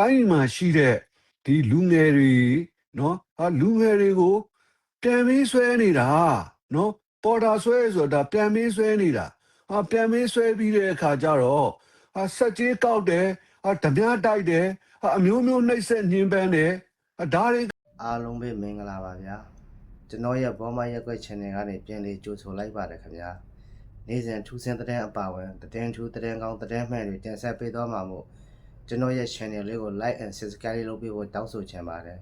တိုင်းပြည်မှာရှိတဲ့ဒီလူငယ်တွေနော်ဟာလူငယ်တွေကိုပြန်ပြီးဆွဲနေတာနော်ပေါ်တာဆွဲဆိုတာပြန်ပြီးဆွဲနေတာဟာပြန်ပြီးဆွဲပြီးတဲ့အခါကျတော့ဟာဆက်ကြီးကောက်တယ်ဟာဓမြတိုက်တယ်ဟာအမျိုးမျိုးနှိပ်စက်ညှဉ်းပန်းတယ်ဟာဒါတွေအားလုံးပဲမင်္ဂလာပါဗျာကျွန်တော်ရဲ့ဘောမရက်ွက် channel ကနေပြန်လေးကြိုဆိုလိုက်ပါတယ်ခင်ဗျာနေ့စဉ်ထူးဆန်းတဲ့အပါဝင်သတင်းထူးသတင်းကောင်းသတင်းမှန်တွေတင်ဆက်ပေးသွားမှာမို့ ကျွန်တော်ရဲ့ channel လေးကို like and subscribe လေးလုပ်ပေးဖို့တောင်းဆိုချင်ပါတယ်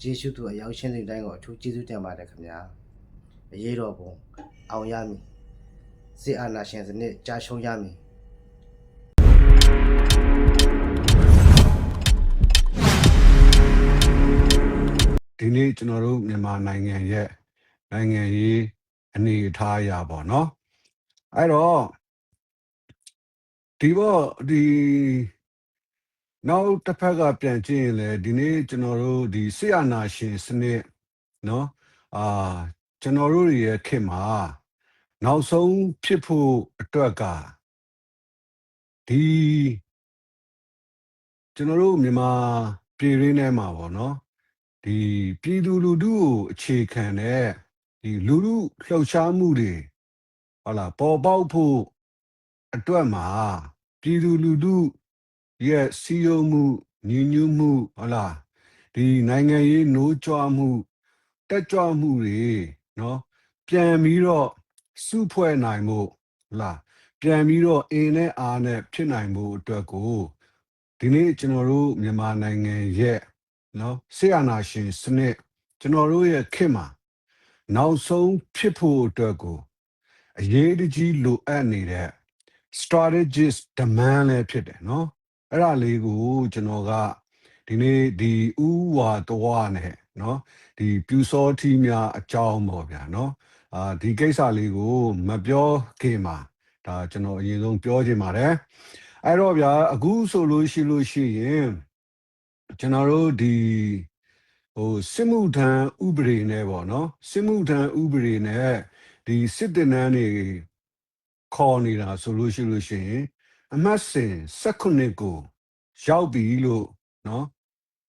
ကျေးဇူးတူအရောက်ရှင်းတဲ့တိုင်းကိုအထူးကျေးဇူးတင်ပါတယ်ခင်ဗျာအရေးတော်ပုံအောင်ရမည်စစ်အာဏာရှင်စနစ်ကြာရှုံးရမည်ဒီနေ့ကျွန်တော်တို့မြန်မာနိုင်ငံရဲ့နိုင်ငံရေးအနေအထားအရာပေါ့နော်အဲ့တော့ဒီဘောဒီ နောက်တစ်ဖက်ကပြန်ကြည့်ရင်လေဒီနေ့ကျွန်တော်တို့ဒီဆီယနာရှင်စနစ်နော်အာကျွန်တော်တို့တွေရဲ့ခေတ်မှာနောက်ဆုံးဖြစ်ဖို့အတွက်ကဒီကျွန်တော်တို့မြန်မာပြည်ရင်းထဲမှာပေါ့နော်ဒီပြည်သူလူထုကိုအခြေခံတဲ့ဒီလူထုလှုပ်ရှားမှုတွေဟုတ်လားပေါ်ပေါက်ဖို့အတွက်မှာပြည်သူလူထု ရဲ့စီယုံမှုညီညွတ်မှုဟလာဒီနိုင်ငံရေးနိုးကြွမှုတက်ကြွမှုတွေနော်ပြန်ပြီးတော့စုဖွဲ့နိုင်မှုဟလာပြန်ပြီးတော့အင်းနဲ့အားနဲ့ဖြစ်နိုင်မှုအတွက်ကိုဒီနေ့ကျွန်တော်တို့မြန်မာနိုင်ငံရဲ့နော်ဆေးအာဏာရှင်စနစ်ကျွန်တော်တို့ရဲ့ခေတ်မှာနောက်ဆုံးဖြစ်ဖို့အတွက်ကိုအရေးတကြီးလိုအပ်နေတဲ့ strategist demand လည်းဖြစ်တယ်နော် အဲ့ဒါလေးကိုကျွန်တော်ကဒီနေ့ဒီဥဝါတဝနဲ့နော်ဒီပြူစောထီးများအကြောင်းပေါ့ဗျာနော်အာဒီကိစ္စလေးကိုမပြောခင်မှာဒါကျွန်တော်အရင်ဆုံးပြောချင်ပါတယ်အဲ့တော့ဗျာအခုဆိုလို့ရှိလို့ရှိရင်ကျွန်တော်တို့ဒီဟိုစစ်မှုထမ်းဥပဒေနဲ့ပေါ့နော်စစ်မှုထမ်းဥပဒေနဲ့ဒီစစ်တင်နန်းတွေခေါ်နေတာဆိုလို့ရှိလို့ရှိရင် အမှတ်စဉ်16ကိုရောက်ပြီလို့နော်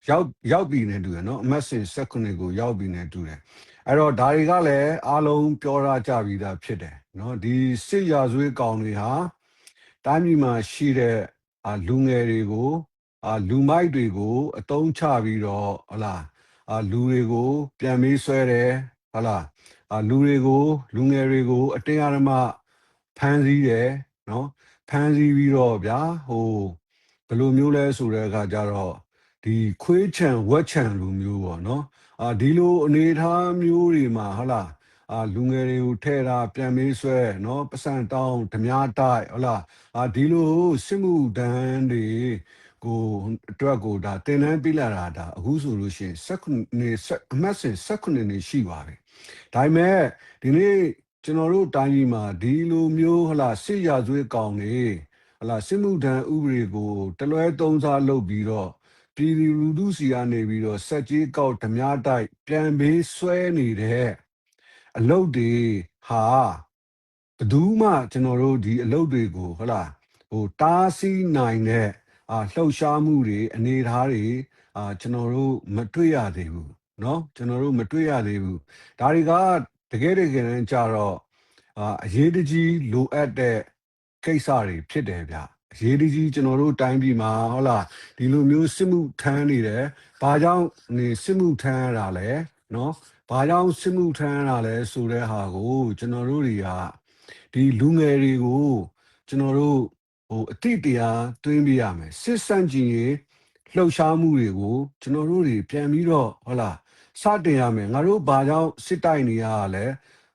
ရောက်ရောက်ပြီနဲ့တူတယ်နော်အမှတ်စဉ်16ကိုရောက်ပြီနဲ့တူတယ်အဲ့တော့ဒါတွေကလည်းအားလုံးပြောရကြပြီးသားဖြစ်တယ်နော်ဒီစစ်ရာဇဝတ်ကောင်တွေဟာတိုင်းပြည်မှာရှိတဲ့အာလူငယ်တွေကိုအာလူမိုက်တွေကိုအတုံးချပြီးတော့ဟလာအာလူတွေကို ပြန်မေးဆွဲတယ်ဟလာအာလူတွေကို လူငယ်တွေကို အတင်းအဓမ္မဖမ်းဆီးတယ်နော် ဖမ်းဆီးပြီးတော့ဗျာဟိုဘယ်လိုမျိုးလဲဆိုတဲ့အခါကျတော့ဒီခွေးချံဝက်ချံလူမျိုးပေါ့နော်အာဒီလိုအနေအထားမျိုးတွေမှာဟလာအာလူငယ်တွေကိုထဲတာပြန်မေးဆွဲနော်ပစံတောင်းဓမြတိုက်ဟုတ်လားအာဒီလိုစစ်မှုတန်းတွေကိုအတွက်ကိုဒါတင်နန်းပြလာတာဒါအခုဆိုလို့ရှိရင်16နေအမှတ်စဉ်16နေရှိပါပြီဒါပေမဲ့ဒီနေ့ ကျွန်တော်တို့တိုင်းပြည်မှာဒီလိုမျိုးဟလာစစ်ရာဇဝတ်ကောင်တွေဟလာစစ်မှုထမ်းဥပဒေကိုတလွဲသုံးစားလုပ်ပြီးတော့ပြည်သူလူထုစီကနေပြီးတော့စက်ကြီးကောက်ဓမြတိုက်ပြန်ပေးဆွဲနေတဲ့အလုပ်တွေဟာဘယ်သူမှကျွန်တော်တို့ဒီအလုပ်တွေကိုဟလာဟိုတားဆီးနိုင်တဲ့ အာလှုပ်ရှားမှုတွေအနေအထားတွေအာကျွန်တော်တို့မတွေ့ရသေးဘူးเนาะကျွန်တော်တို့မတွေ့ရသေးဘူးဒါတွေက တကယ်တကယ်ကြတော့အရေးတကြီးလိုအပ်တဲ့ကိစ္စတွေဖြစ်တယ်ဗျအရေးတကြီးကျွန်တော်တို့တိုင်းပြည်မှာဟုတ်လားဒီလိုမျိုးစစ်မှုထမ်းနေတယ်ဘာကြောင့်နေစစ်မှုထမ်းရတာလဲနော်ဘာကြောင့်စစ်မှုထမ်းရတာလဲဆိုတဲ့ဟာကို ကျွန်တော်တို့တွေကဒီလူငယ်တွေကိုကျွန်တော်တို့ဟိုအတိတရားတွင်းပြရမယ်စစ်စန့်ကျင်ရေးလှုပ်ရှားမှုတွေကို ကျွန်တော်တို့တွေပြန်ပြီးတော့ဟုတ်လား စတင်ရမယ်ငါတို့ဘာကြောင့်စစ်တိုက်နေရတာလဲ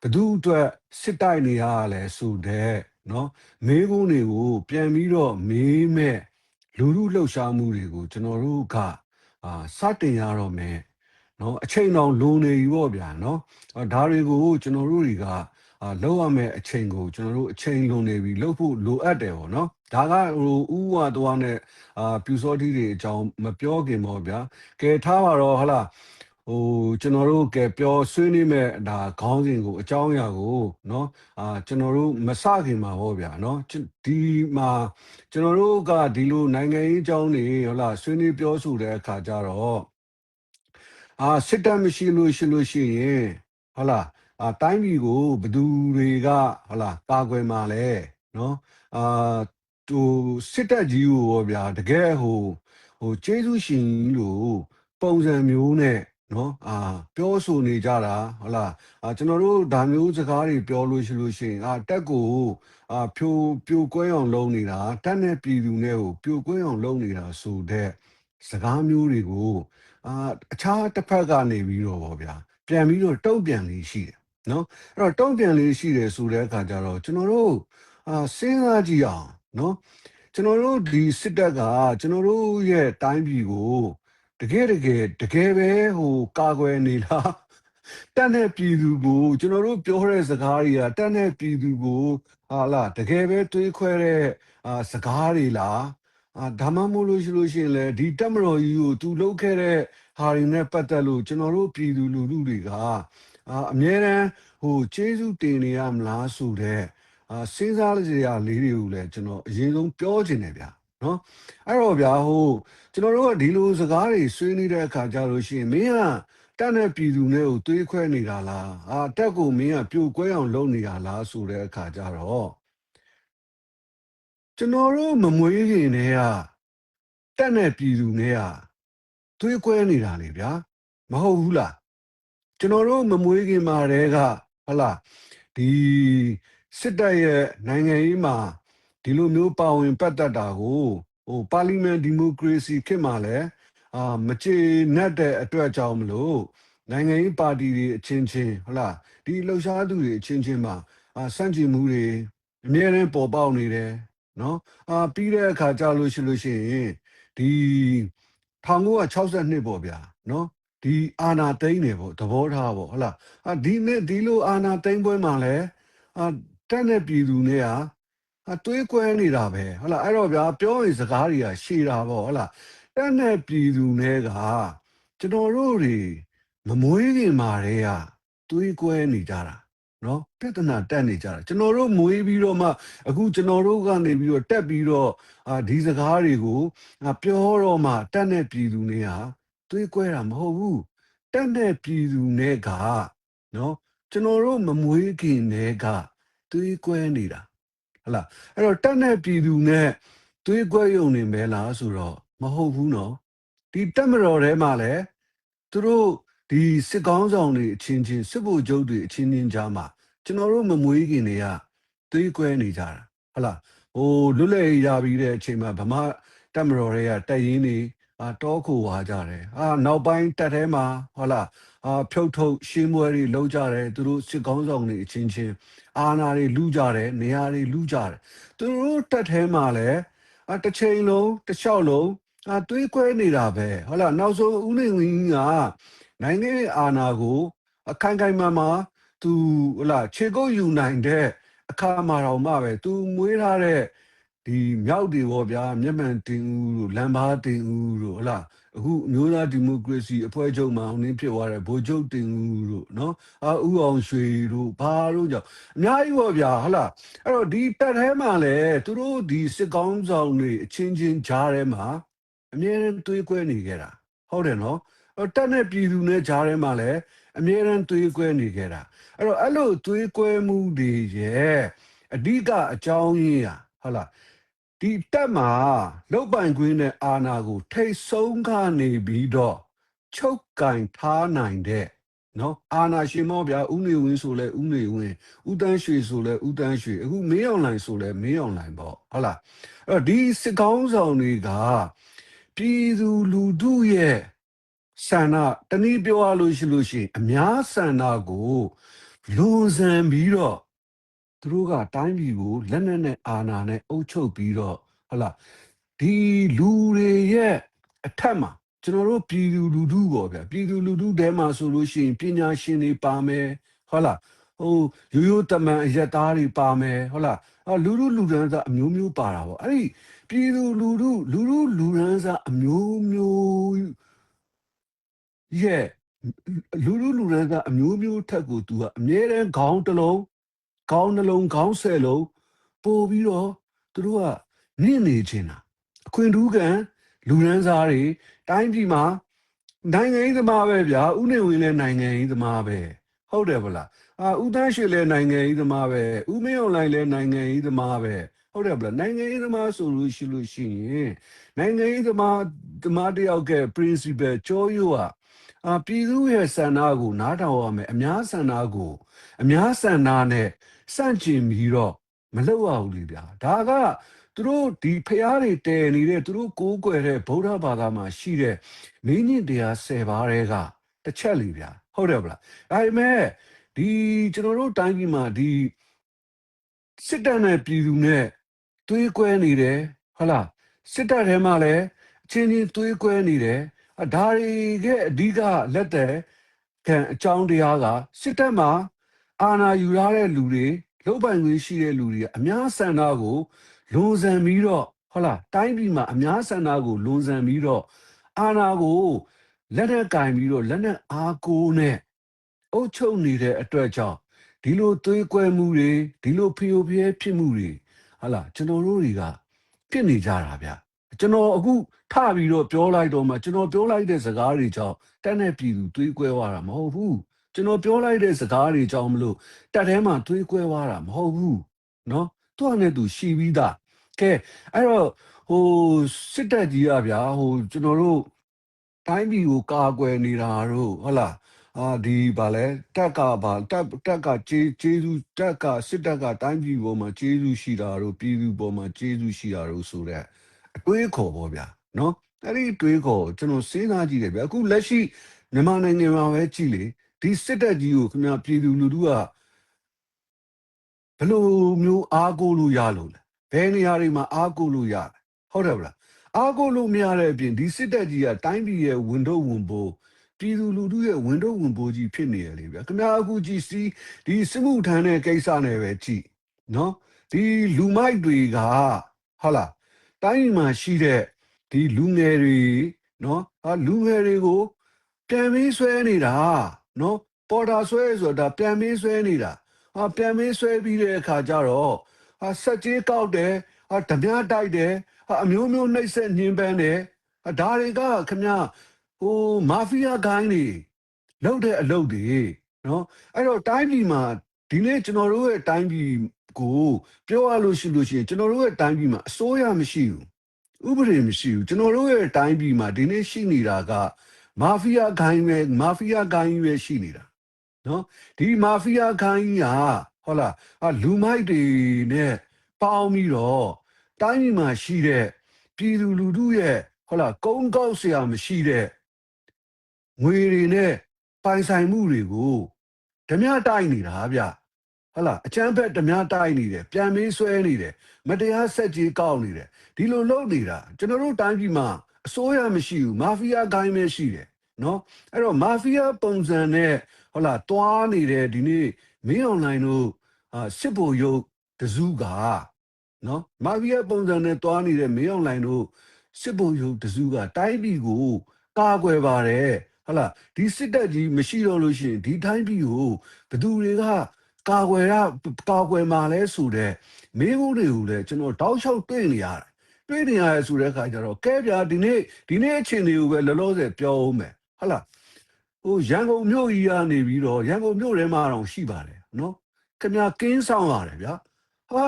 ဘသူအတွက်စစ်တိုက်နေရတာလဲဆိုတဲ့နော်မေးခွန်းတွေကိုပြန်ပြီးတော့မေးမဲ့လူလူလှုပ်ရှားမှုတွေကို ကျွန်တော်တို့ကအာစတင်ရတော့မယ်နော်အချိန်တော်လုံနေပြီပေါ့ဗျာနော်ဒါတွေကိုကျွန်တော်တို့တွေကအာလောက်ရမယ့်အချိန်ကိုကျွန်တော်တို့အချိန်လုံနေပြီလောက်ဖို့လိုအပ်တယ်ပေါ့နော်ဒါကဟိုဥဝသွားနဲ့အာပြူစောတိတွေအကြောင်းမပြောခင်ပေါ့ဗျာကဲထားပါတော့ဟလား ဟိုကျွန်တော်တို့ကပြောဆွေးနွေးမဲ့ဒါခေါင်းစဉ်ကိုအကြောင်းအရာကိုเนาะအာကျွန်တော်တို့မစခင်မှာဟောဗျာเนาะဒီမှာကျွန်တော်တို့ကဒီလိုနိုင်ငံရေးအကြောင်းတွေဟုတ်လားဆွေးနွေးပြောဆိုတဲ့အခါကျတော့အာစစ်တပ်မရှိလို့ရှိလို့ရှိရင်ဟုတ်လားအာတိုင်းပြည်ကိုဘယ်သူတွေကဟုတ်လားကာကွယ်မှာလဲเนาะအာဟိုစစ်တပ်ကြီးကိုပေါ့ဗျာတကယ်ဟိုဟိုကျေးဇူးရှင်ကြီးလို့ပုံစံမျိုးနဲ့ နော်အာပြောဆိုနေကြတာဟုတ်လားအာကျွန်တော်တို့ဒါမျိုးစကားတွေပြောလို့ရှိလို့ရှိရင်အာတက်ကိုအာဖြိုပြိုကွဲအောင်လုပ်နေတာတက်နဲ့ပြည်သူနဲ့ကိုပြိုကွဲအောင်လုပ်နေတာဆိုတဲ့စကားမျိုးတွေကိုအာအခြားတစ်ဖက်ကနေပြီးတော့ဗောဗျာပြန်ပြီးတော့တုံ့ပြန်လေးရှိတယ်နော်အဲ့တော့တုံ့ပြန်လေးရှိတယ်ဆိုတဲ့အခါကျတော့ကျွန်တော်တို့အာစဉ်းစားကြည့်အောင်နော်ကျွန်တော်တို့ဒီစစ်တပ်ကကျွန်တော်တို့ရဲ့တိုင်းပြည်ကို တကယ်တကယ်တကယ်ပဲဟိုကာကွယ်နေလားတက်တဲ့ပြည်သူကိုကျွန်တော်တို့ပြောတဲ့စကားတွေကတက်တဲ့ပြည်သူကိုဟာလားတကယ်ပဲတွေးခွဲတဲ့အာစကားတွေလားအာဒါမှမဟုတ်လို့ရှိလို့ရှိရင်လေဒီတက်မတော်ကြီးကိုသူလှုပ်ခဲ့တဲ့ဟာတွေနဲ့ပတ်သက်လို့ကျွန်တော်တို့ပြည်သူလူထုတွေကအာအမြဲတမ်းဟိုကျေးဇူးတင်နေရမလားဆိုတဲ့အာစဉ်းစားစရာလေးတွေကိုလည်းကျွန်တော်အရင်ဆုံးပြောချင်တယ်ဗျာ နော်အဲ့တော့ဗျာဟိုကျွန်တော်တို့ကဒီလိုစကားတွေဆွေးနွေးတဲ့အခါကြလို့ရှိရင်မင်းကတက်တဲ့ပြည်သူနဲ့ကိုတွေးခွဲနေတာလားအာတက်ကိုမင်းကပြိုကွဲအောင်လုပ်နေတာလားဆိုတဲ့အခါကြတော့ကျွန်တော်တို့မမွေးခင်တည်းကတက်တဲ့ပြည်သူနဲ့ကတွေးခွဲနေတာလေဗျာမဟုတ်ဘူးလားကျွန်တော်တို့မမွေးခင်မှာတည်းကဟလာဒီစစ်တပ်ရဲ့နိုင်ငံရေးမှာ ဒီလိုမျိုးပါဝင်ပတ်သက်တာကိုဟိုပါလီမန်ဒီမိုကရေစီခေတ်မှာလည်းအာမချေနှက်တဲ့အတွက်ကြောင့်မလို့နိုင်ငံရေးပါတီတွေအချင်းချင်းဟုတ်လားဒီလှုပ်ရှားသူတွေအချင်းချင်းမှာအာစန့်ကျင်မှုတွေအများနဲ့ပေါ်ပေါက်နေတယ်နော်အာပြီးတဲ့အခါကြာလို့ရှိလို့ရှိရင်ဒီ1962ပေါ့ဗျာနော်ဒီအာနာသိန်းနေပေါ့သဘောထားပေါ့ဟုတ်လားအာဒီနေ့ဒီလိုအာနာသိန်းပွဲမှာလဲအာတက်တဲ့ပြည်သူတွေက အတွေးကွဲနေတာပဲဟုတ်လားအဲ့တော့ဗျာပြောရင်စကားတွေကရှည်တာပေါ့ဟုတ်လားတက်တဲ့ပြည်သူတွေကကျွန်တော်တို့တွေမမွေးခင်မာတွေကတွေးကွဲနေကြတာနော်ပြဿနာတက်နေကြတာကျွန်တော်တို့မွေးပြီးတော့မှအခုကျွန်တော်တို့ကနေပြီးတော့တက်ပြီးတော့အာဒီစကားတွေကိုအာပြောတော့မှတက်တဲ့ပြည်သူတွေကတွေးကွဲတာမဟုတ်ဘူးတက်တဲ့ပြည်သူတွေကနော်ကျွန်တော်တို့မမွေးခင်တွေကတွေးကွဲနေတာ ဟလာအဲ့တော့တက်တဲ့ပြည်သူနဲ့သွေးကွဲယုံနေမဲလားဆိုတော့မဟုတ်ဘူးနော်ဒီတက်မတော်ထဲမှာလည်းသူတို့ဒီစစ်ကောင်းဆောင်တွေအချင်းချင်းစစ်ဗိုလ်ချုပ်တွေအချင်းချင်းကြားမှာကျွန်တော်တို့မမွေးခင်တွေကသွေးကွဲနေကြတာဟလာဟိုလွတ်လပ်ရေးရပြီးတဲ့အချိန်မှာဗမာတက်မတော်တွေကတက်ရင်းနေအာတောခိုဝါကြတယ်အာနောက်ပိုင်းတက်ထဲမှာဟုတ်လားအာဖြုတ်ထုတ်ရှင်းပွဲတွေလုပ်ကြတယ်သူတို့စစ်ကောင်းဆောင်တွေအချင်းချင်း အာနာတွေလူကြတယ်နေရာတွေလူကြတယ်သူတို့တက်ထဲမှာလည်းအတစ်ချိန်လုံးတစ်လျှောက်လုံးအတွေးကွဲနေတာပဲဟုတ်လားနောက်ဆုံးဦးနေဝင်းကနိုင်ငံရေးအာဏာကိုအခိုင်ခိုင်မာမာသူဟုတ်လားခြေကုပ်ယူနိုင်တဲ့အခါမှာတော့မှပဲသူမွေးထားတဲ့ဒီမြောက်တွေပေါ့ဗျာမျက်မှန်တင်ဦးတို့လမ်းဘာတင်ဦးတို့ဟုတ်လား အခုအမျိုးသားဒီမိုကရေစီအဖွဲ့ချုပ်မှာဟိုနည်းဖြစ်သွားတဲ့ဗိုလ်ချုပ်တင်ဦးတို့နော်အာဦးအောင်ရွှေတို့ဘာတို့ကြောင့်အများကြီးပေါ့ဗျာဟုတ်လားအဲ့တော့ဒီတက်ထဲမှာလည်းသူတို့ဒီစစ်ကောင်းဆောင်တွေအချင်းချင်းကြားထဲမှာအမြဲတမ်းတွေးကွဲနေကြတာဟုတ်တယ်နော်အဲ့တက်တဲ့ပြည်သူနဲ့ကြားထဲမှာလည်းအမြဲတမ်းတွေးကွဲနေကြတာအဲ့တော့အဲ့လိုတွေးကွဲမှုတွေရဲ့အဓိကအကြောင်းရင်းอ่ะဟုတ်လား ဒီတက်မှာလုတ်ပိုင်ခွင်းနဲ့အာနာကို ထိတ်ဆုံးကနေပြီးတော့ချုပ်ကင်ထားနိုင်တဲ့နော်အာနာရှင်မောဗျာဥနေဝင်းဆိုလဲဥနေဝင်းဥတန်းရွှေဆိုလဲဥတန်းရွှေအခုမင်းအောင်လိုင်ဆိုလဲမင်းအောင်လိုင်ပေါ့ဟုတ်လားအဲ့တော့ဒီစစ်ကောင်းဆောင်တွေကပြည်သူလူထုရဲ့ဆန္ဒတနည်းပြောရလို့ရှိလို့ရှိရင်အများဆန္ဒကိုလွန်ဆန်ပြီးတော့ သူတို့ကတိုင်းပြည်ကိုလက်နက်နဲ့အာဏာနဲ့အုပ်ချုပ်ပြီးတော့ဟုတ်လားဒီလူတွေရဲ့အထက်မှာကျွန်တော်တို့ပြည်သူလူထုပေါ့ဗျာပြည်သူလူထုထဲမှာဆိုလို့ရှိရင်ပညာရှင်တွေပါမယ်ဟုတ်လားဟိုရိုးရိုးတမန်အရက်သားတွေပါမယ်ဟုတ်လားအော်လူလူလူရန်စားအမျိုးမျိုးပါတာပေါ့အဲ့ဒီပြည်သူလူထုလူလူလူရန်စားအမျိုးမျိုးရဲ့လူလူလူရန်ကအမျိုးမျိုးထက်ကို तू ကအမြဲတမ်းခေါင်းတစ်လုံး ခေါင်းနှလုံးခေါင်းဆယ်လုံးပို့ပြီးတော့သူတို့ကမြင့်နေခြင်းတာအခွင့်ထူးကံလူရန်စားတွေတိုင်းပြည်မှာနိုင်ငံရေးသမားပဲဗျာဥနေဝင်လည်းနိုင်ငံရေးသမားပဲဟုတ်တယ်ဗလားအာဥတန်းရှိလည်းနိုင်ငံရေးသမားပဲဥမင်းအွန်လိုင်းလည်းနိုင်ငံရေးသမားပဲဟုတ်တယ်ဗလားနိုင်ငံရေးသမားဆိုလို့ရှိလို့ရှိရင်နိုင်ငံရေးသမားသမားတယောက်က principle ကြောရိုးอ่ะအာပြည်သူရဲ့ဆန္ဒကိုနားထောင်ရမယ်အများဆန္ဒကိုအများဆန္ဒနဲ့ စန့်ကျင်ပြီးတော့မလုပ်ရဘူးလေဗျာဒါကသူတို့ဒီဖျားတွေတည်နေတဲ့သူတို့ကိုးကွယ်တဲ့ဗုဒ္ဓဘာသာမှာရှိတဲ့မင်းညင်တရား10ပါးတွေကတစ်ချက်လေဗျာဟုတ်တယ်ဗလားဒါပေမဲ့ဒီကျွန်တော်တို့တိုင်းပြည်မှာဒီစစ်တပ်နဲ့ပြည်သူနဲ့တွေးကွဲနေတယ်ဟုတ်လားစစ်တပ်ထဲမှာလည်းအချင်းချင်းတွေးကွဲနေတယ်အဒါတွေရဲ့အဓိကလက်တဲ့ခံအကြောင်းတရားကစစ်တပ်မှာ အာဏာယူရတဲ့လူတွေလုတ်ပိုင်ခွင့်ရှိတဲ့လူတွေကအများဆန္ဒကိုလွန်ဆန်ပြီးတော့ဟုတ်လားတိုင်းပြည်မှာအများဆန္ဒကိုလွန်ဆန်ပြီးတော့အာဏာကိုလက်နဲ့ကင်ပြီးတော့လက်နဲ့အားကိုးနဲ့အုပ်ချုပ်နေတဲ့အတွက်ကြောင့်ဒီလိုသွေးကွဲမှုတွေဒီလိုဖျို့ဖျဲဖြစ်မှုတွေဟုတ်လားကျွန်တော်တို့တွေကဖြစ်နေကြတာဗျကျွန်တော်အခုထပြီးတော့ပြောလိုက်တော့မှကျွန်တော်ပြောလိုက်တဲ့စကားတွေကြောင့်တက်တဲ့ပြည်သူတွေးကွဲသွားတာမဟုတ်ဘူး ကျွန်တော်ပြောလိုက်တဲ့စကားတွေကြောင့်မလို့တက်ထဲမှာတွေးကွဲသွားတာမဟုတ်ဘူးเนาะသူကနဲ့သူရှိပြီးသားကဲအဲ့တော့ဟိုစစ်တပ်ကြီးอ่ะဗျာဟိုကျွန်တော်တို့တိုင်းပြည်ကိုကာကွယ်နေတာတို့ဟုတ်လားအာဒီဗာလဲတက်ကဗာတက်တက်ကကျေးကျေးဇူးတက်ကစစ်တပ်ကတိုင်းပြည်ပေါ်မှာကျေးဇူးရှိတာတို့ပြည်သူပေါ်မှာကျေးဇူးရှိတာတို့ဆိုတဲ့ အတွေးခေါ်ပေါ့ဗျာနော်အဲ့ဒီအတွေးခေါ်ကျွန်တော်စဉ်းစားကြည့်တယ်ဗျာအခုလက်ရှိမြန်မာနိုင်ငံမှာပဲကြည့်လေ ဒီစစ်တပ်ကြီးကိုခင်ဗျာပြည်သူလူထုကဘယ်လိုမျိုးအားကိုးလို့ရလို့လဲဘယ်နေရာတွေမှာအားကိုးလို့ရလဲဟုတ်တယ်ဗလားအားကိုးလို့မရတဲ့အပြင်ဒီစစ်တပ်ကြီးကတိုင်းပြည်ရဲ့ဝန်တော့ဝန်ပိုးပြည်သူလူထုရဲ့ဝန်တော့ဝန်ပိုးကြီးဖြစ်နေရလေဗျာခင်ဗျာအခုကြည့်စီဒီစစ်မှုထမ်းတဲ့ကိစ္စနဲ့ပဲကြည့်နော်ဒီလူမိုက်တွေကဟုတ်လားတိုင်းပြည်မှာရှိတဲ့ဒီလူငယ်တွေနော်ဟာလူငယ်တွေကိုပြန်ပြီးဆွဲနေတာ နော်ပေါ်တာဆွဲဆိုတာပြန်ပြီးဆွဲနေတာဟာပြန်ပြီးဆွဲပြီးတဲ့အခါကျတော့ဟာဆက်ကြီးကောက်တယ်ဟာဓမြတိုက်တယ်ဟာအမျိုးမျိုးနှိပ်စက်ညှဉ်းပန်းတယ်ဟာဒါတွေကခင်ဗျဟိုမာဖီးယားဂိုင်းတွေလုပ်တဲ့အလုပ်တွေနော်အဲ့တော့တိုင်းပြည်မှာဒီနေ့ကျွန်တော်တို့ရဲ့တိုင်းပြည်ကိုပြောရလို့ရှိလို့ရှိရင်ကျွန်တော်တို့ရဲ့တိုင်းပြည်မှာအစိုးရမရှိဘူးဥပဒေမရှိဘူးကျွန်တော်တို့ရဲ့အတိုင်းပြည်မှာဒီနေ့ရှိနေတာက မာဖီးယားဂိုင်းပဲမာဖီးယားဂိုင်းပဲရှိနေတာနော်ဒီမာဖီးယားဂိုင်းကဟုတ်လားအလူမိုက်တွေနဲ့ပေါင်းပြီးတော့တိုင်းပြည်မှာရှိတဲ့ပြည်သူလူထုရဲ့ဟုတ်လားကုန်းကောက်ဆရာမရှိတဲ့ငွေတွေနဲ့ပိုင်ဆိုင်မှုတွေကိုဓမြတိုက်နေတာဗျဟုတ်လားအချမ်းဖက်ဓမြတိုက်နေတယ်ပြန်မေးဆွဲနေတယ်မတရားဆက်ကြီးကောက်နေတယ်ဒီလိုလုပ်နေတာကျွန်တော်တို့တိုင်းပြည်မှာ အစိုးရမရှိဘူးမာဖီးယားဂိုင်းပဲရှိတယ်နော်အဲ့တော့မာဖီးယားပုံစံနဲ့ဟုတ်လားတွားနေတဲ့ဒီနေ့မင်းအွန်လိုင်းတို့အာစစ်ဘိုရုပ်တစုကနော်မာဖီးယားပုံစံနဲ့တွားနေတဲ့မင်းအွန်လိုင်းတို့စစ်ဘိုရုပ်တစုကတိုင်းပြည်ကိုကာကွယ်ပါတယ်ဟုတ်လားဒီစစ်တပ်ကြီးမရှိတော့လို့ရှိရင်ဒီတိုင်းပြည်ကိုဘယ်သူတွေကကာကွယ်ရကာကွယ်မှာလဲဆိုတဲ့မေးဖို့တွေကိုလည်းကျွန်တော်တောက်လျှောက်တွေ့နေရတယ် တွေ့နေရတယ်ဆိုတဲ့အခါကျတော့ကဲဗျာဒီနေ့ဒီနေ့အခြေအနေကိုပဲလောလောဆယ်ပြောအောင်မယ်ဟုတ်လားဟိုရန်ကုန်မြို့ကြီးကနေပြီးတော့ရန်ကုန်မြို့ထဲမှာတော့ရှိပါတယ်နော်ခင်ဗျာကင်းဆောင်ရတယ်ဗျာဟာ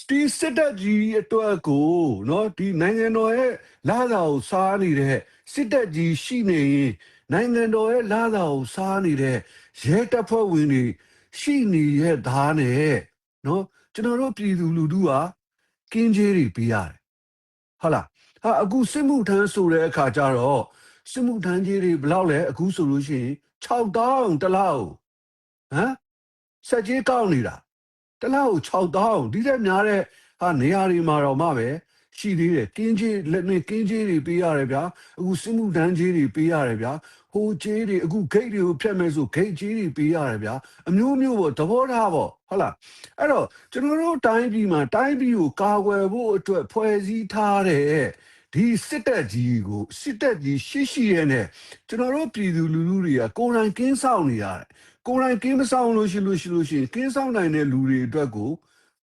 စတီစစ်တပ်ကြီးအတွက်ကိုနော်ဒီနိုင်ငံတော်ရဲ့လာသာကိုစားနေတဲ့စစ်တပ်ကြီးရှိနေရင်နိုင်ငံတော်ရဲ့လာသာကိုစားနေတဲ့ရဲတပ်ဖွဲ့ဝင်တွေရှိနေရဲ့သားနဲ့နော်ကျွန်တော်တို့ပြည်သူလူထုဟာကင်းကြီးတွေပေးရတယ် ဟုတ်လားဟာအခုစစ်မှုထမ်းဆိုတဲ့အခါကျတော့စစ်မှုထမ်းကြီးတွေဘယ်လောက်လဲအခုဆိုလို့ရှိရင်6000တစ်လောက်ဟမ်စက်ကြီးကောက်နေတာတစ်လောက်6000ဒီတဲ့များတဲ့ဟာနေရာတွေမှာတော့မှပဲရှိသေးတယ်ကင်းကြီးလက်နဲ့ကင်းကြီးတွေပေးရတယ်ဗျာအခုစစ်မှုထမ်းကြီးတွေပေးရတယ်ဗျာ ဟိုကြီးတွေအခုဂိတ်တွေကိုဖျက်မယ်ဆိုဂိတ်ကြီးတွေပေးရတယ်ဗျာအမျိုးမျိုးပေါ့သဘောထားပေါ့ဟုတ်လားအဲ့တော့ကျွန်တော်တို့တိုင်းပြည်မှာတိုင်းပြည်ကိုကာကွယ်ဖို့အတွက်ဖွဲ့စည်းထားတဲ့ဒီစစ်တပ်ကြီးကိုစစ်တပ်ကြီးရှိရှိရဲနဲ့ကျွန်တော်တို့ပြည်သူလူထုတွေကကိုယ်တိုင်ကင်းဆောင်နေရတယ်ကိုယ်တိုင်ကင်းမဆောင်လို့ရှိလို့ရှိလို့ရှိရင်ကင်းဆောင်နိုင်တဲ့လူတွေအတွက်ကို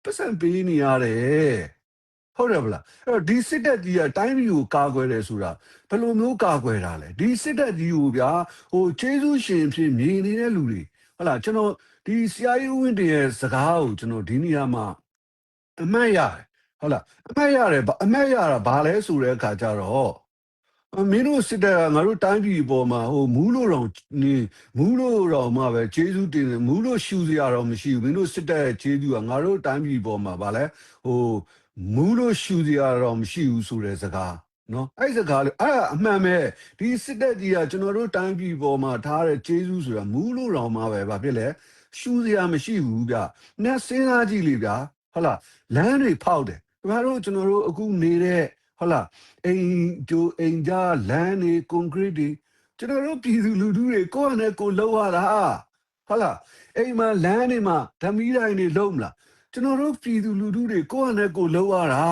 ပတ်စံပေးနေရတယ် ဟုတ်တယ်ဗလားအဲ့တော့ဒီစစ်တပ်ကြီးကတိုင်းပြည်ကိုကာကွယ်တယ်ဆိုတာဘယ်လိုမျိုးကာကွယ်တာလဲဒီစစ်တပ်ကြီးကိုဗျာဟိုကျေးဇူးရှင်ဖြစ်မြင်နေတဲ့လူတွေဟုတ်လားကျွန်တော်ဒီဆရာကြီးဦးဝင်းတင်ရဲ့စကားကိုကျွန်တော်ဒီနေရာမှာအမှတ်ရတယ်ဟုတ်လားအမှတ်ရတယ်ဗအမှတ်ရတာဘာလဲဆိုတဲ့အခါကျတော့အမင်းတို့စစ်တပ်ကငါတို့တိုင်းပြည်ပေါ်မှာဟိုမူးလို့တော့နေမူးလို့တော့မှပဲကျေးဇူးတင်တယ်မူးလို့ရှူစရာတော့မရှိဘူးမင်းတို့စစ်တပ်ရဲ့ကျေးဇူးကငါတို့တိုင်းပြည်ပေါ်မှာဗာလဲဟို မူးလို့ရှူစရာတော့မရှိဘူးဆိုတဲ့စကားနော်အဲ့စကားလေအဲ့ဒါအမှန်ပဲဒီစစ်တပ်ကြီးကကျွန်တော်တို့တိုင်းပြည်ပေါ်မှာထားတဲ့ကျေးဇူးဆိုတာမူးလို့တော့မှပဲဗာဖြစ်လေရှူစရာမရှိဘူးဗျ။နဲ့စဉ်းစားကြည့်လေဗျာဟုတ်လားလမ်းတွေဖောက်တယ်ခင်ဗျားတို့ကျွန်တော်တို့အခုနေတဲ့ဟုတ်လားအိမ်ကျိုးအိမ်ကြားလမ်းတွေကွန်ကရစ်တွေကျွန်တော်တို့ပြည်သူလူထုတွေကိုယ့်အနေနဲ့ကိုယ်လောက်ရတာဟုတ်လားအိမ်မှာလမ်းတွေမှာဓမီတိုင်းတွေလုံးမလား ကျွန်တော်တို့ပြည်သူလူထုတွေကိုယ့်အနေနဲ့ကိုယ်လောက်ရတာ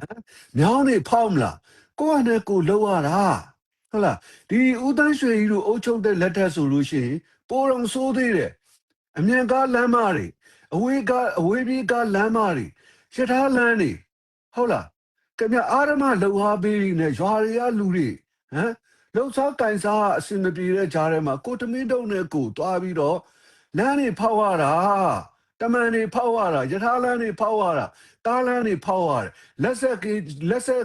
ဟမ်မြောင်းတွေဖောက်မလားကိုယ့်အနေနဲ့ကိုယ်လောက်ရတာဟုတ်လားဒီဦးတန်းရွှေကြီးတို့အုပ်ချုပ်တဲ့လက်ထက်ဆိုလို့ရှိရင်ပိုတော်ဆိုးသေးတယ်အမြန်ကားလမ်းမတွေအဝေးကားအဝေးပြေးကားလမ်းမတွေရထားလမ်းတွေဟုတ်လားကမြအာရမလုံဟာပေးနေရွာတွေကလူတွေဟမ်လုံစားကင်စားအစင်မပြေတဲ့ကြားထဲမှာကိုတမင်းတုံနဲ့ကိုတွားပြီးတော့လမ်းတွေဖောက်ရတာ တမန်တွေဖောက်ရတာယထာလမ်းတွေဖောက်ရတာတားလမ်းတွေဖောက်ရတယ်လက်ဆက်ကင်းလက်ဆက်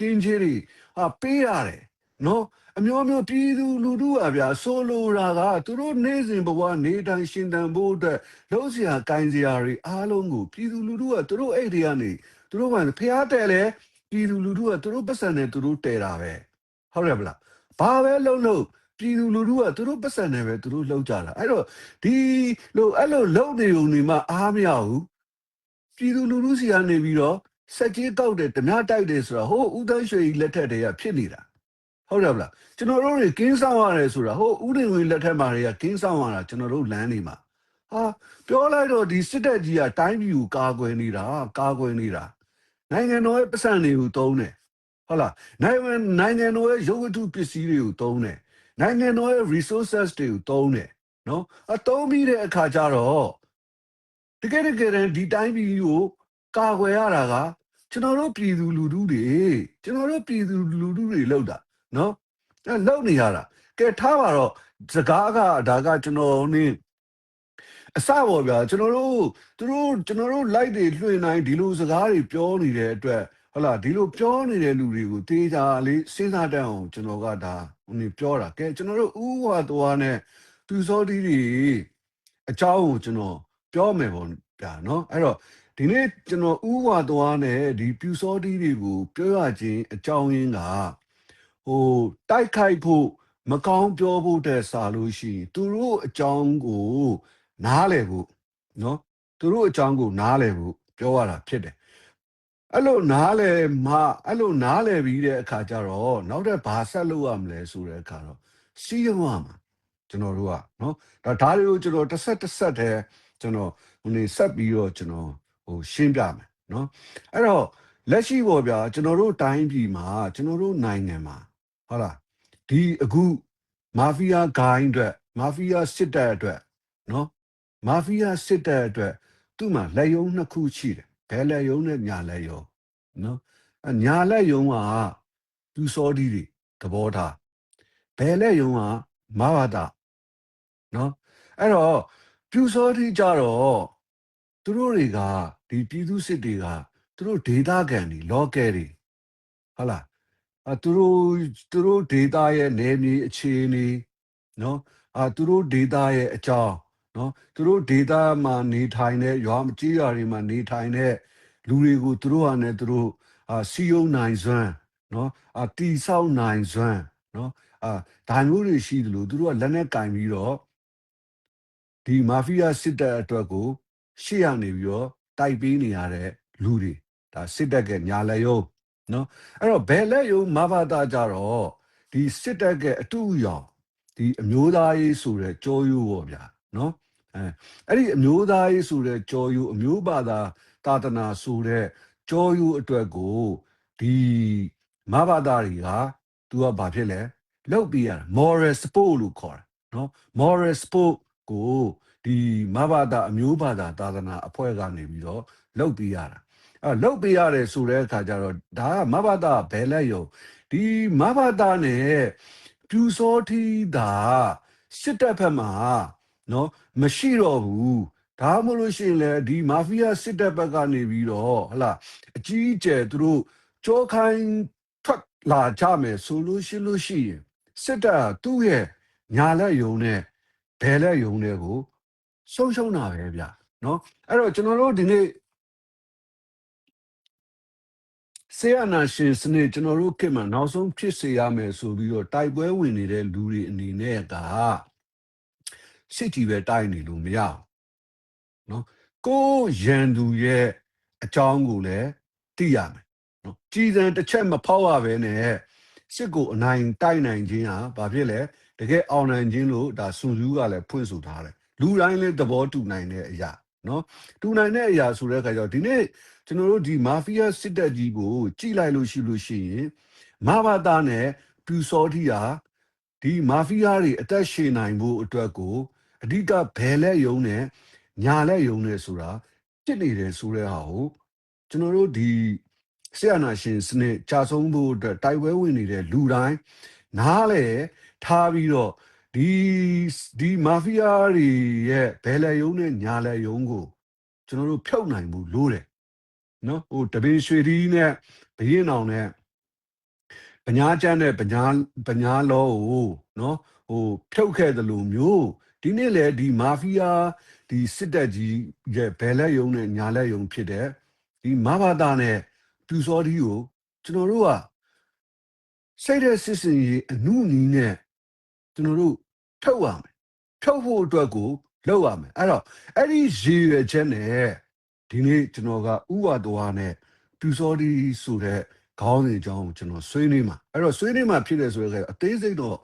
ကင်းကြီးတွေဟာပေးရတယ်နော်အမျိုးမျိုးပြည်သူလူထုอ่ะဗျာဆိုလိုတာကသူတို့နေစဉ်ဘဝနေတိုင်းရှင်တန်ဖို့အတွက်လုံးစရာကိုင်းစရာတွေအားလုံးကိုပြည်သူလူထုကသူတို့အဲ့ဒီကနေသူတို့ကဖျားတယ်လေပြည်သူလူထုကသူတို့ပတ်စံနဲ့သူတို့တဲတာပဲဟုတ်တယ်ဗလားဘာပဲလုံးလုံး ပြည်သူလူထုကသူတို့ပတ်စံနဲ့ပဲသူတို့လှုပ်ကြတာအဲ့တော့ဒီလိုအဲ့လိုလှုပ်နေုံနေမှအားမရဘူးပြည်သူလူထုစီကနေပြီးတော့စက်ကြီးတောက်တယ်ဓမြတိုက်တယ်ဆိုတာဟိုဦးသန်းရွှေကြီးလက်ထက်တည်းကဖြစ်နေတာဟုတ်တယ်ဗလားကျွန်တော်တို့တွေကင်းဆောင်ရတယ်ဆိုတာဟိုဥဒင်ဝင်လက်ထက်မှာတွေကကင်းဆောင်ရတာကျွန်တော်တို့လမ်းနေမှာဟာပြောလိုက်တော့ဒီစစ်တပ်ကြီးကတိုင်းပြည်ကိုကာကွယ်နေတာကာကွယ်နေတာနိုင်ငံတော်ရဲ့ပတ်စံတွေကိုတုံးတယ်ဟုတ်လားနိုင်ငံနိုင်ငံတော်ရဲ့ရုပ်ဝတ္ထုပစ္စည်းတွေကိုတုံးတယ် နိုင်ငံတော်ရဲ့ resources တွေကိုတုံးတယ်နော်အတုံးပြီးတဲ့အခါကျတော့တကယ်တကယ်တမ်းဒီတိုင်းပြည်ကိုကာကွယ်ရတာကကျွန်တော်တို့ပြည်သူလူထုတွေကျွန်တော်တို့ပြည်သူလူထုတွေလောက်တာနော်အဲလောက်နေရတာကဲထားပါတော့စကားကဒါကကျွန်တော်နေအစပေါ်ဗျာကျွန်တော်တို့သူတို့ကျွန်တော်တို့ light တွေလွှင့်နိုင်ဒီလိုစကားတွေပြောနေတဲ့အတွက် ဟုတ်လားဒီလိုပြောနေတဲ့လူတွေကိုတေးကြလေးစဉ်းစားတတ်အောင်ကျွန်တော်ကဒါဟိုနေပြောတာကဲကျွန်တော်တို့ဥဝါသွားနဲ့သူစောတီးတွေအကြောင်းကိုကျွန်တော်ပြောမယ်ပေါ့ဗျာနော်အဲ့တော့ဒီနေ့ကျွန်တော်ဥဝါသွားနဲ့ဒီပြူစောတီးတွေကိုပြောရခြင်းအကြောင်းရင်းကဟိုတိုက်ခိုက်ဖို့မကောင်းပြောဖို့တဲ့စာလို့ရှိရင်သူတို့အကြောင်းကို နားလည်ဖို့နော်သူတို့အကြောင်းကိုနားလည်ဖို့ပြောရတာဖြစ်တယ် အဲ့လိုနားလည်မှအဲ့လိုနားလည်ပြီးတဲ့အခါကျတော့နောက်တဲ့ဘာဆက်လုပ်ရမလဲဆိုတဲ့အခါတော့စီးရမှာကျွန်တော်တို့ကနော်ဒါဒါတွေကိုကျွန်တော်တစ်ဆက်တစ်ဆက်တည်းကျွန်တော်ဟိုနေဆက်ပြီးတော့ကျွန်တော်ဟိုရှင်းပြမယ်နော်အဲ့တော့လက်ရှိပေါ်ဗျာကျွန်တော်တို့တိုင်းပြည်မှာကျွန်တော်တို့နိုင်ငံမှာဟုတ်လားဒီအခုမာဖီးယားဂိုင်းအတွက်မာဖီးယားစစ်တပ်အတွက်နော်မာဖီးယားစစ်တပ်အတွက်သူ့မှာလက်ယုံနှစ်ခုရှိတယ် ဘယ်လက်ယုံနဲ့ညာလက်ယုံနော်အညာလက်ယုံကသူစောဒီတွေသဘောထားဘယ်လက်ယုံကမဘာတာနော်အဲ့တော့ပြူစောဒီကြတော့သူတို့တွေကဒီပြည်သူစစ်တွေကသူတို့ဒေတာကန်တွေ local တွေဟုတ်လားအသူတို့သူတို့ data ရဲ့နယ်မြေအခြေအနေနော်အာသူတို့ data ရဲ့အကြောင်း နော်သူတို့ data မှာနေထိုင်တဲ့ရွာမကြီးရွာတွေမှာနေထိုင်တဲ့လူတွေကိုသူတို့ဟာနဲ့သူတို့အာစီယုံနိုင်စွမ်းနော်အာတီဆောက်နိုင်စွမ်းနော်အာဒါမျိုးတွေရှိတယ်လို့သူတို့ကလက်နဲ့ကင်ပြီးတော့ဒီမာဖီးယားစစ်တပ်အတွက်ကို ရှေ့ရနေပြီးတော့တိုက်ပေးနေရတဲ့လူတွေဒါစစ်တပ်ကညာလက်ရုံးနော်အဲ့တော့ဘယ်လက်ယုံမဘာတာကြတော့ဒီစစ်တပ်ကအတူအယောင်ဒီအမျိုးသားရေးဆိုတဲ့ကြောရိုးပေါ့ဗျာနော် အဲအဲ့ဒီအမျိုးသားရေးဆိုတဲ့ကြောရိုးအမျိုးဘာသာသာသနာဆိုတဲ့ကြောရိုးအတွက်ကိုဒီမဘာသာတွေက तू ကဘာဖြစ်လဲလောက်ပြီးရတာ moral support လို့ခေါ်တာနော် moral support ကိုဒီမဘာသာအမျိုးဘာသာသာသနာအဖွဲ့ကနေပြီးတော့လောက်ပြီးရတာအဲလောက်ပြီးရတယ်ဆိုတဲ့အခါကျတော့ဒါကမဘာသာဘယ်လက်ယုံဒီမဘာသာနဲ့ပြူစောထီးတာစစ်တပ်ဘက်မှာ နော်မရှိတော့ဘူးဒါမှမဟုတ်လို့ရှိရင်လေဒီမာဖီးယားစစ်တပ်ဘက်ကနေပြီးတော့ဟလာအကြီးအကျယ်သူတို့ကြောခိုင်းထွက်လာကြမယ်ဆိုလို့ရှိလို့ရှိရင်စစ်တပ်ကသူ့ရဲ့ညာလက်ယုံနဲ့ဘယ်လက်ယုံတွေကိုဆုံးရှုံးတာပဲဗျနော်အဲ့တော့ကျွန်တော်တို့ဒီနေ့ဆေးအနာရှင်စနစ်ကျွန်တော်တို့ခေတ်မှာနောက်ဆုံးဖြစ်စေရမယ်ဆိုပြီးတော့တိုက်ပွဲဝင်နေတဲ့လူတွေအနေနဲ့က စစ်တီပဲတိုက်နေလို့မရဘူးနော်ကိုရန်သူရဲ့အကြောင်းကိုလည်းသိရမယ်နော်ကြည်စံတစ်ချက်မဖောက်ရဘဲနဲ့စစ်ကိုအနိုင်တိုက်နိုင်ခြင်းဟာဘာဖြစ်လဲတကယ်အောင်နိုင်ခြင်းလို့ဒါစွန်စုကလည်းဖွင့်ဆိုထားတယ်လူတိုင်းလည်းသဘောတူနိုင်တဲ့အရာနော်တူနိုင်တဲ့အရာဆိုတဲ့အခါကျတော့ဒီနေ့ကျွန်တော်တို့ဒီမာဖီးယားစစ်တပ်ကြီးကိုကြိလိုက်လို့ရှိလို့ရှိရင်မဘာသာနဲ့ပြူစောတိဟာဒီမာဖီးယားတွေအသက်ရှင်နိုင်ဖို့အတွက်ကို အဓိကဘယ်လက်ယုံနဲ့ညာလက်ယုံနဲ့ဆိုတာဖြစ်နေတယ်ဆိုတဲ့ဟာကိုကျွန်တော်တို့ဒီဆရာနာရှင်စနစ်ကြာဆုံးဖို့အတွက်တိုက်ပွဲဝင်နေတဲ့လူတိုင်းနားလေထားပြီးတော့ဒီဒီမာဖီးယားတွေရဲ့ဘယ်လက်ယုံနဲ့ညာလက်ယုံကိုကျွန်တော်တို့ဖြုတ်နိုင်မှုလိုတယ်နော်ဟိုတပင်ရွှေဒီနဲ့ဘရင်အောင်နဲ့ပညာကျမ်းနဲ့ပညာပညာလောကိုနော်ဟိုဖြုတ်ခဲ့တယ်လို့မျိုး ဒီနေ့လေဒီမာဖီးယားဒီစစ်တပ်ကြီးရဲ့ဘယ်လက်ယုံနဲ့ညာလက်ယုံဖြစ်တဲ့ဒီမဘာသာနဲ့ပြူစောဒီကိုကျွန်တော်တို့ကစိတ်တဲ့စစ်စင်ကြီးအနုနီးနဲ့ကျွန်တော်တို့ထုတ်ရမယ်ထုတ်ဖို့အတွက်ကိုလုပ်ရမယ်အဲ့တော့အဲ့ဒီရည်ရွယ်ချက်နဲ့ဒီနေ့ကျွန်တော်ကဥဝတော်နဲ့ပြူစောဒီဆိုတဲ့ခေါင်းစဉ်အကြောင်းကိုကျွန်တော်ဆွေးနွေးမှာအဲ့တော့ဆွေးနွေးမှာဖြစ်တယ်ဆိုတော့အသေးစိတ်တော့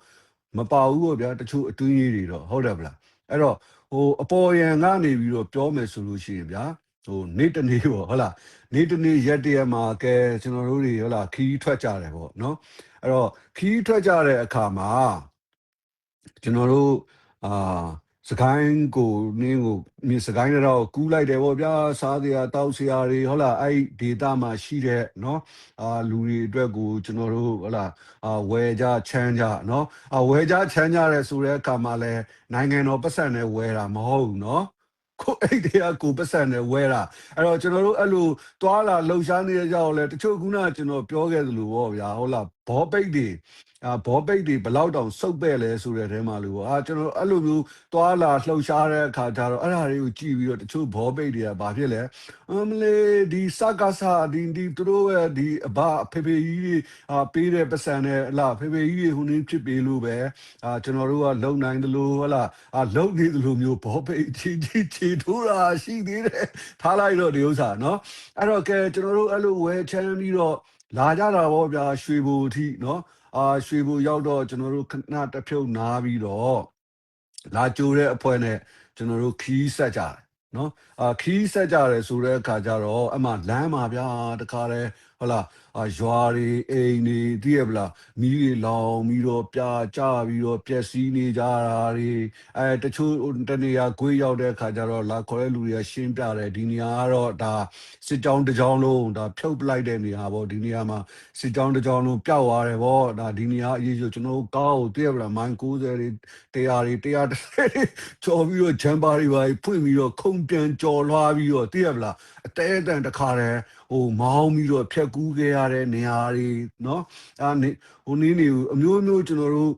မပါဘူးပေါ့ဗျာတချို့အတွင်းကြီးတွေတော့ဟုတ်တယ်ဗလားအဲ့တော့ဟိုအပေါ်ယံကနေပြီးတော့ပြောမယ်ဆိုလို့ရှိရင်ဗျာဟိုနေ့တနေ့ပေါ့ဟုတ်လားနေ့တနေ့ရက်တရက်မှာကဲကျွန်တော်တို့တွေဟုတ်လားခီးထွက်ကြတယ်ပေါ့နော်အဲ့တော့ခီးထွက်ကြတဲ့အခါမှာကျွန်တော်တို့အာ စကိုင်းကိုနင်းကိုမြေစကိုင်းတော့ကူးလိုက်တယ်ပေါ့ဗျာစားစရာတောက်စရာတွေဟုတ်လားအဲ့ဒေတာမှာရှိတဲ့เนาะအာလူတွေအတွက်ကိုကျွန်တော်တို့ဟုတ်လားအာဝယ်ကြချမ်းကြเนาะအာဝယ်ကြချမ်းကြရဲဆိုတဲ့အခါမှာလဲနိုင်ငံတော်ပတ်စံနဲ့ဝယ်တာမဟုတ်ဘူးเนาะကိုအဲ့ဒီအကိုပတ်စံနဲ့ဝဲတာအဲ့တော့ကျွန်တော်တို့အဲ့လိုသွားလာလှုပ်ရှားနေကြတော့လဲတချို့ခုနကကျွန်တော်ပြောခဲ့သလိုပေါ့ဗျာဟုတ်လား ဘောပိတ်တွေအာဘောပိတ်တွေဘလောက်တောင်စုပ်ပဲ့လဲဆိုတဲ့အဲမှာလို့အာကျွန်တော်အဲ့လိုမျိုးသွာလာလှုပ်ရှားတဲ့အခါကျတော့အဲ့ဒါတွေကိုကြည့်ပြီးတော့တချို့ဘောပိတ်တွေကဘာဖြစ်လဲအမလေးဒီစကားစာဒီဒီသူတို့ရဲ့ဒီအဘအဖေဖေကြီးတွေအာပေးတဲ့ပစံနဲ့ဟလာဖေဖေကြီးတွေဟိုနည်းဖြစ်ပေးလို့ပဲအာကျွန်တော်တို့ကလုံနိုင်တယ်လို့ဟလာအာလုံနေတယ်လို့မျိုးဘောပိတ်ချီချီချီထိုးတာရှိသေးတယ်ထားလိုက်တော့ဒီဥစ္စာနော်အဲ့တော့ကဲကျွန်တော်တို့အဲ့လိုဝဲချမ်းပြီးတော့ လာကြတာဗောဗျာရွှေဘူအထိနော်အာရွှေဘူရောက်တော့ကျွန်တော်တို့ခဏတစ်ဖြုတ်နားပြီးတော့လာကြိုးတဲ့အဖွဲနဲ့ကျွန်တော်တို့ခီးဆက်ကြတယ်နော်အာခီးဆက်ကြတယ်ဆိုတဲ့အခါကျတော့အမှလမ်းမှာဗျာတခါတည်း ဟုတ်လားအာရွာတွေအိမ်တွေသိရပလားမီးတွေလောင်ပြီးတော့ပြာကျပြီးတော့ပျက်စီးနေကြတာတွေအဲတချို့တနေရာကိုရောက်တဲ့အခါကျတော့လာခေါ်တဲ့လူတွေကရှင်းပြတယ်ဒီနေရာကတော့ဒါစစ်ကြောင်းတစ်ကြောင်းလုံးဒါဖြုတ်ပလိုက်တဲ့နေရာပေါ့ဒီနေရာမှာစစ်ကြောင်းတစ်ကြောင်းလုံးပျောက်သွားတယ်ပေါ့ဒါဒီနေရာအရေးကြီးကျွန်တော်တို့ကားကိုသိရပလားမိုင်90တွေ100တွေ130တွေကျော်ပြီးတော့ဂျမ်ပါတွေပါဖွင့်ပြီးတော့ခုံပြန်ကြော်လွှားပြီးတော့သိရပလားအတဲအတန်တခါတည်း ဟိုမောင်းပြီးတော့ဖြက်ကူးခဲ့ရတဲ့နေရာတွေเนาะအာနေဟိုနည်းနေအမျိုးမျိုးကျွန်တော်တို့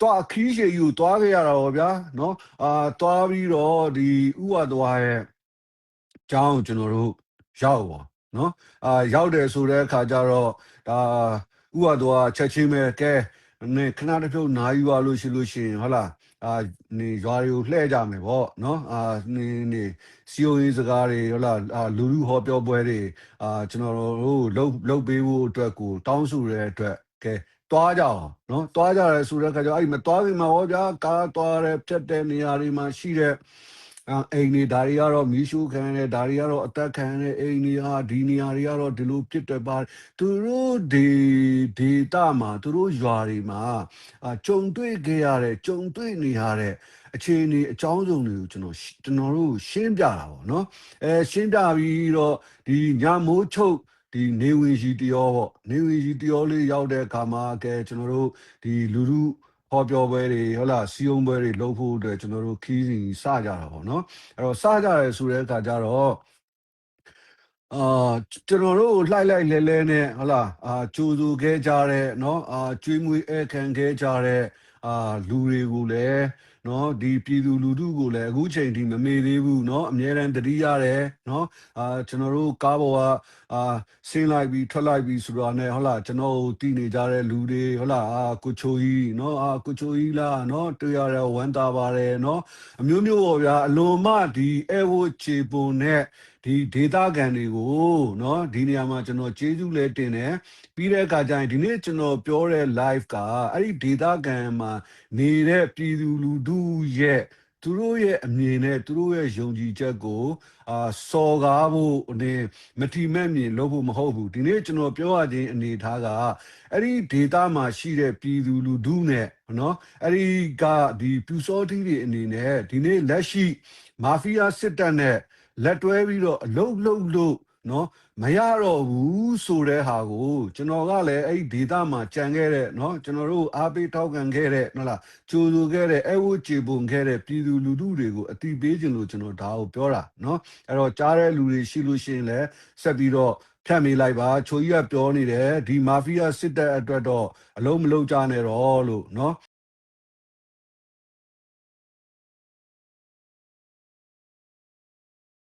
တွားခီးရှည်ယူတွားခဲ့ရတာပေါ့ဗျာเนาะအာတွားပြီးတော့ဒီဥဝသွားရဲ့အကြောင်းကျွန်တော်တို့ရောက်ပါเนาะအာရောက်တယ်ဆိုတဲ့အခါကျတော့ဒါဥဝသွားချက်ချင်းပဲကဲနေခဏတစ်ဖြုတ်နာယူရလို့ရှိလို့ရှိရင်ဟုတ်လား အာနေရွာတွေကိုလှည့်ကြမယ်ပေါ့နော်အာနေနေစီယိုရေးစကားတွေဟုတ်လားအာလူလူဟောပြောပွဲတွေအာကျွန်တော်တို့လှုပ်လှုပ်ပေးဖို့အတွက်ကိုတောင်းဆိုတဲ့အတွက်ကဲတွားကြအောင်နော်တွားကြရဲဆိုတဲ့ခါကျတော့အဲ့မတွားခင်မှာဟောဗျာကားတွားရဲဖြတ်တဲ့နေရာတွေမှာရှိတဲ့ အာအိမ်တွေဒါတွေကတော့မီးရှို့ခံရတယ်ဒါတွေကတော့အသက်ခံရတဲ့အိမ်တွေဟာဒီနေရာတွေကတော့ဒီလိုဖြစ်တယ်ပါသူတို့ဒီဒေတာမှာသူတို့ရွာတွေမှာအာကြုံတွေ့ခဲ့ရတဲ့ကြုံတွေ့နေရတဲ့အခြေအနေအကြောင်းစုံတွေကိုကျွန်တော်ရှကျွန်တော်တို့ရှင်းပြတာပေါ့နော်အဲရှင်းပြပြီးတော့ဒီညမိုးချုပ်ဒီနေဝင်ရှိတရောပေါ့နေဝင်ရှိတရောလေးရောက်တဲ့အခါမှာကဲကျွန်တော်တို့ဒီလူလူ ဟောပြောပွဲတွေဟုတ်လားစီယုံပွဲတွေလုပ်ဖို့အတွက်ကျွန်တော်တို့ခီးစဉ်စကြတာပေါ့နော်အဲ့တော့စကြရဲဆိုတဲ့အခါကျတော့အာကျွန်တော်တို့လှိုက်လိုက်လဲလဲနဲ့ဟုတ်လားအာကြိုးစုခဲ့ကြတဲ့เนาะအာကျွေးမွေးအဲခံခဲ့ကြတဲ့အာလူတွေကိုလည်း နော်ဒီပြည်သူလူထုကိုလည်းအခုချိန်ထိမမေ့သေးဘူးနော်အမြဲတမ်းတတိရတယ်နော်အာကျွန်တော်တို့ကားပေါ်ကအာဆင်းလိုက်ပြီးထွက်လိုက်ပြီးဆိုတာနဲ့ဟုတ်လားကျွန်တော်တည်နေကြတဲ့လူတွေဟုတ်လားအာကိုချိုကြီးနော်အာကိုချိုကြီးလားနော်တွေ့ရတဲ့ဝမ်းသာပါတယ်နော်အမျိုးမျိုးပေါ့ဗျာအလိုမှဒီအဲဝချေပုံနဲ့ ဒီဒေတာကန်တွေကိုเนาะဒီနေရာမှာကျွန်တော်ကျေးဇူးလဲတင်တယ်ပြီးတဲ့အခါကျရင်ဒီနေ့ကျွန်တော်ပြောတဲ့ live ကအဲ့ဒီဒေတာကန်မှာနေတဲ့ပြည်သူလူထုရဲ့သူတို့ရဲ့အမြင်နဲ့သူတို့ရဲ့ယုံကြည်ချက်ကိုအာစော်ကားဖို့အနေမထီမဲ့မြင်လုပ်ဖို့မဟုတ်ဘူးဒီနေ့ကျွန်တော်ပြောရခြင်းအနေထားကအဲ့ဒီဒေတာမှာရှိတဲ့ပြည်သူလူထုနဲ့နော်အဲ့ဒီကဒီပြူစောတိတွေအနေနဲ့ဒီနေ့လက်ရှိမာဖီးယားစစ်တပ်နဲ့ လက်တွဲပြီးတော့အလုတ်လုတ်လို့နော်မရတော့ဘူးဆိုတဲ့ဟာကိုကျွန်တော်ကလည်းအဲ့ဒီဒေတာမှာကြံခဲ့တဲ့နော်ကျွန်တော်တို့အားပေးထောက်ခံခဲ့တဲ့နော်လားကြိုးဆိုခဲ့တဲ့အဝတ်ကြေပုံခဲ့တဲ့ပြည်သူလူထုတွေကိုအတိပေးခြင်းလို့ကျွန်တော်ဒါကိုပြောတာနော်အဲ့တော့ကြားတဲ့လူတွေရှိလို့ရှိရင်လည်းဆက်ပြီးတော့ဖြတ်မိလိုက်ပါချိုကြီးကပြောနေတယ်ဒီမာဖီးယားစစ်တပ်အတွက်တော့အလုံးမလုံးကြနဲ့တော့လို့နော်